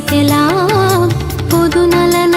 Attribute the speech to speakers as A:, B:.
A: வைக்கலாம். பொது நலன்